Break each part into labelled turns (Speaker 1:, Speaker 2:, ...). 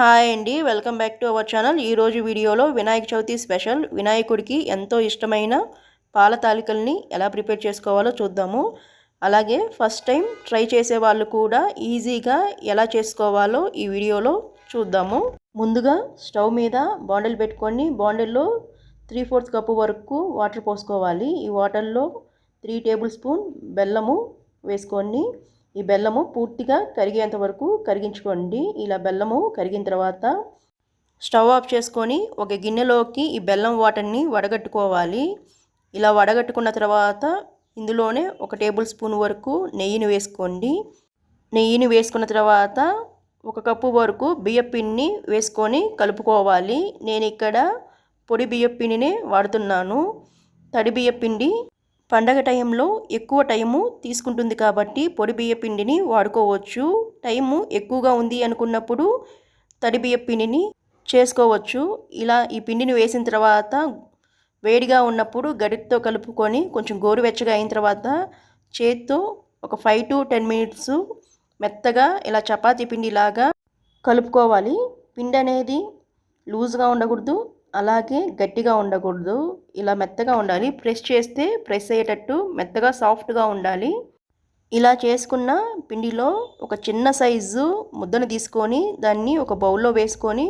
Speaker 1: Hi అండి welcome back to our channel. ఈరోజు వీడియోలో వినాయక చవితి స్పెషల్. వినాయకుడికి ఎంతో ఇష్టమైన పాల తాలికల్ని ఎలా ప్రిపేర్ చేసుకోవాలో చూద్దాము. అలాగే ఫస్ట్ టైం ట్రై చేసే వాళ్ళు కూడా ఈజీగా ఎలా చేసుకోవాలో ఈ వీడియోలో చూద్దాము. ముందుగా స్టవ్ మీద బాండిల్ పెట్టుకొని బాండిల్లో త్రీ ఫోర్త్ కప్పు వరకు వాటర్ పోసుకోవాలి. ఈ వాటర్లో త్రీ టేబుల్ స్పూన్ బెల్లము వేసుకొని ఈ బెల్లము పూర్తిగా కరిగేంత వరకు కరిగించుకోండి. ఇలా బెల్లము కరిగిన తర్వాత స్టవ్ ఆఫ్ చేసుకొని ఒక గిన్నెలోకి ఈ బెల్లం వాటర్ని వడగట్టుకోవాలి. ఇలా వడగట్టుకున్న తర్వాత ఇందులోనే ఒక టేబుల్ స్పూన్ వరకు నెయ్యిని వేసుకోండి. నెయ్యిని వేసుకున్న తర్వాత ఒక కప్పు వరకు బియ్య వేసుకొని కలుపుకోవాలి. నేను ఇక్కడ పొడి బియ్యపిండిని వాడుతున్నాను. తడి బియ్య పిండి పండగ టైంలో ఎక్కువ టైము తీసుకుంటుంది కాబట్టి పొడి బియ్య పిండిని వాడుకోవచ్చు. టైము ఎక్కువగా ఉంది అనుకున్నప్పుడు తడి బియ్య పిండిని చేసుకోవచ్చు. ఇలా ఈ పిండిని వేసిన తర్వాత వేడిగా ఉన్నప్పుడు గడితో కలుపుకొని కొంచెం గోరువెచ్చగా అయిన తర్వాత చేత్తో ఒక ఫైవ్ టు టెన్ మినిట్స్ మెత్తగా ఇలా చపాతీ పిండిలాగా కలుపుకోవాలి. పిండి అనేది లూజ్గా ఉండకూడదు. అలాగే గట్టిగా ఉండకూడదు. ఇలా మెత్తగా ఉండాలి. ప్రెస్ చేస్తే ప్రెస్ అయ్యేటట్టు మెత్తగా సాఫ్ట్గా ఉండాలి. ఇలా చేసుకున్న పిండిలో ఒక చిన్న సైజు ముద్దను తీసుకొని దాన్ని ఒక బౌల్లో వేసుకొని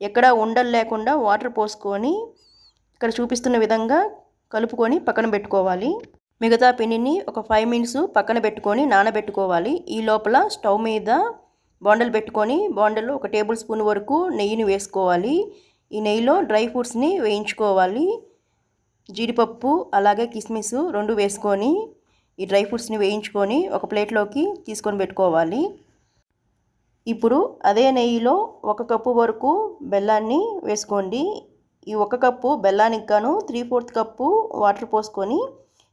Speaker 1: ఎక్కడ ఉండలు లేకుండా వాటర్ పోసుకొని ఇక్కడ చూపిస్తున్న విధంగా కలుపుకొని పక్కన పెట్టుకోవాలి. మిగతా పిండిని ఒక ఫైవ్ మినిట్స్ పక్కన పెట్టుకొని నానబెట్టుకోవాలి. ఈ లోపల స్టవ్ మీద బాండలు పెట్టుకొని బాండలు ఒక టేబుల్ స్పూన్ వరకు నెయ్యిని వేసుకోవాలి. ఈ నెయ్యిలో డ్రై ఫ్రూట్స్ని వేయించుకోవాలి. జీడిపప్పు అలాగే కిస్మిస్ రెండు వేసుకొని ఈ డ్రై ఫ్రూట్స్ని వేయించుకొని ఒక ప్లేట్లోకి తీసుకొని పెట్టుకోవాలి. ఇప్పుడు అదే నెయ్యిలో ఒక కప్పు వరకు బెల్లాన్ని వేసుకోండి. ఈ ఒక కప్పు బెల్లానికి గాను త్రీ ఫోర్త్ కప్పు వాటర్ పోసుకొని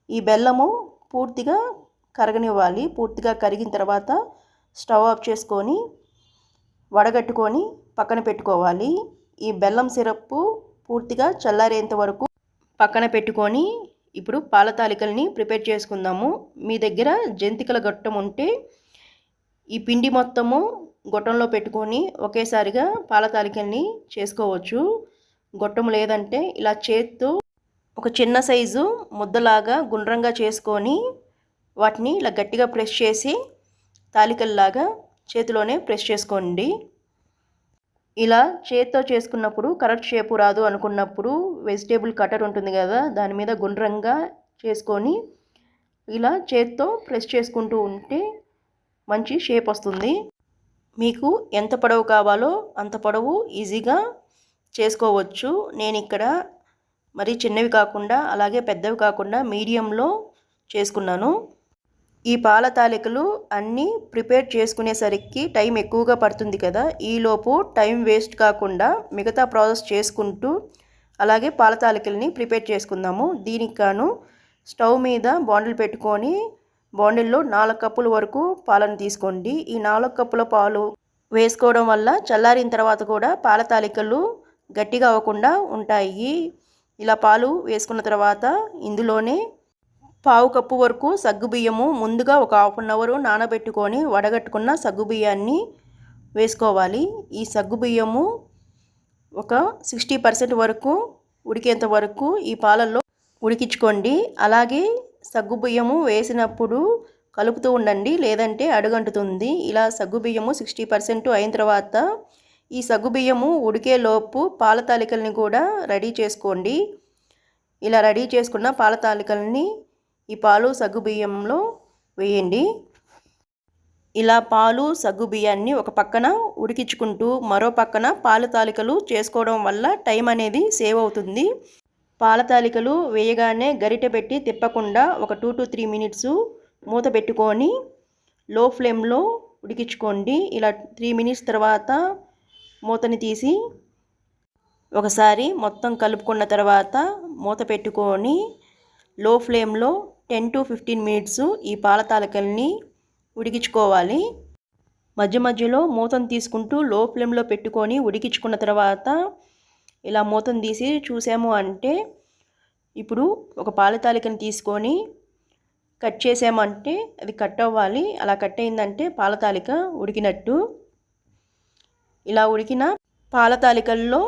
Speaker 1: ఈ బెల్లము పూర్తిగా కరగనివ్వాలి. పూర్తిగా కరిగిన తర్వాత స్టవ్ ఆఫ్ చేసుకొని వడగట్టుకొని పక్కన పెట్టుకోవాలి. ఈ బెల్లం సిరప్ పూర్తిగా చల్లారేంత వరకు పక్కన పెట్టుకొని ఇప్పుడు పాల తాలికల్ని ప్రిపేర్ చేసుకుందాము. మీ దగ్గర జంతికల గొట్టం ఉంటే ఈ పిండి మొత్తము గొట్టంలో పెట్టుకొని ఒకేసారిగా పాల తాలికల్ని చేసుకోవచ్చు. గొట్టం లేదంటే ఇలా చేత్తో ఒక చిన్న సైజు ముద్దలాగా గుండ్రంగా చేసుకొని వాటిని ఇలా గట్టిగా ప్రెస్ చేసి తాలికల్లాగా చేతిలోనే ప్రెస్ చేసుకోండి. ఇలా చేత్తో చేసుకున్నప్పుడు కరెక్ట్ షేపు రాదు అనుకున్నప్పుడు వెజిటేబుల్ కటర్ ఉంటుంది కదా దాని మీద గుండ్రంగా చేసుకొని ఇలా చేత్తో ప్రెస్ చేసుకుంటూ ఉంటే మంచి షేప్ వస్తుంది. మీకు ఎంత పొడవు కావాలో అంత పొడవు ఈజీగా చేసుకోవచ్చు. నేను ఇక్కడ మరి చిన్నవి కాకుండా అలాగే పెద్దవి కాకుండా మీడియంలో చేసుకున్నాను. ఈ పాల తాలికలు అన్నీ ప్రిపేర్ చేసుకునేసరికి టైం ఎక్కువగా పడుతుంది కదా. ఈలోపు టైం వేస్ట్ కాకుండా మిగతా ప్రాసెస్ చేసుకుంటూ అలాగే పాల తాలికల్ని ప్రిపేర్ చేసుకుందాము. దీనికి గాను స్టవ్ మీద బాండిల్ పెట్టుకొని బాండిల్లో నాలుగు కప్పుల వరకు పాలను తీసుకోండి. ఈ నాలుగు కప్పుల పాలు వేసుకోవడం వల్ల చల్లారిన తర్వాత కూడా పాల తాలికలు గట్టిగా అవ్వకుండా ఉంటాయి. ఇలా పాలు వేసుకున్న తర్వాత ఇందులోనే పావు కప్పు వరకు సగ్గుబియ్యము ముందుగా ఒక హాఫ్ అన్ అవర్ నానబెట్టుకొని వడగట్టుకున్న సగ్గుబియ్యాన్ని వేసుకోవాలి. ఈ సగ్గుబియ్యము ఒక సిక్స్టీ పర్సెంట్ వరకు ఉడికేంత వరకు ఈ పాలల్లో ఉడికించుకోండి. అలాగే సగ్గుబియ్యము వేసినప్పుడు కలుపుతూ ఉండండి లేదంటే అడుగంటుతుంది. ఇలా సగ్గుబియ్యము సిక్స్టీ పర్సెంట్ అయిన తర్వాత ఈ సగ్గుబియ్యము ఉడికేలోపు పాల తాలికల్ని కూడా రెడీ చేసుకోండి. ఇలా రెడీ చేసుకున్న పాల తాలికల్ని ఈ పాలు సగ్గు బియ్యంలో వేయండి. ఇలా పాలు సగ్గు బియ్యాన్ని ఒక పక్కన ఉడికించుకుంటూ మరో పక్కన పాల తాలికలు చేసుకోవడం వల్ల టైం అనేది సేవ్ అవుతుంది. పాల తాలికలు వేయగానే గరిటె పెట్టి తిప్పకుండా ఒక టూ టు త్రీ మినిట్స్ మూత పెట్టుకొని లో ఫ్లేమ్లో ఉడికించుకోండి. ఇలా త్రీ మినిట్స్ తర్వాత మూతని తీసి ఒకసారి మొత్తం కలుపుకున్న తర్వాత మూత పెట్టుకొని లో ఫ్లేమ్లో టెన్ టు ఫిఫ్టీన్ మినిట్స్ ఈ పాల తాలకల్ని ఉడికించుకోవాలి. మధ్య మధ్యలో మూతను తీసుకుంటూ లో ఫ్లేమ్లో పెట్టుకొని ఉడికించుకున్న తర్వాత ఇలా మూతను తీసి చూసాము అంటే ఇప్పుడు ఒక పాల తాలికను తీసుకొని కట్ చేసామంటే అది కట్ అవ్వాలి. అలా కట్ అయిందంటే పాల తాలిక ఉడికినట్టు. ఇలా ఉడికిన పాల తాలికల్లో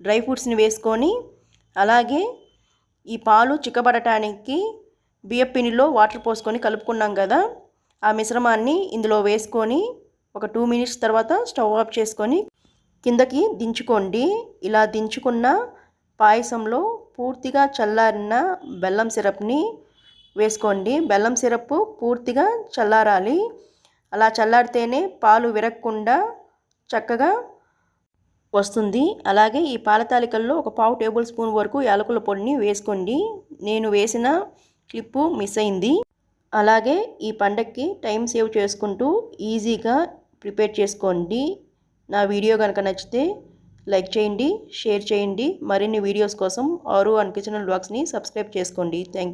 Speaker 1: డ్రై ఫ్రూట్స్ని వేసుకొని అలాగే ఈ పాలు చిక్కబడటానికి బియ్యపిండిలో వాటర్ పోసుకొని కలుపుకున్నాం కదా ఆ మిశ్రమాన్ని ఇందులో వేసుకొని ఒక టూ మినిట్స్ తర్వాత స్టవ్ ఆఫ్ చేసుకొని కిందకి దించుకోండి. ఇలా దించుకున్న పాయసంలో పూర్తిగా చల్లారిన బెల్లం సిరప్ని వేసుకోండి. బెల్లం సిరప్ పూర్తిగా చల్లారాలి. అలా చల్లారితేనే పాలు విరగకుండా చక్కగా వస్తుంది. అలాగే ఈ పాల తాలికల్లో ఒక పావు టేబుల్ స్పూన్ వరకు యాలకుల పొడిని వేసుకోండి. నేను వేసిన క్లిప్పు మిస్ అయింది. అలాగే ఈ పండక్కి టైం సేవ్ చేసుకుంటూ ఈజీగా ప్రిపేర్ చేసుకోండి. నా వీడియో కనుక నచ్చితే లైక్ చేయండి షేర్ చేయండి. మరిన్ని వీడియోస్ కోసం ఆరు అన్ కిచెన్ బ్లాగ్స్ని సబ్స్క్రైబ్ చేసుకోండి. థ్యాంక్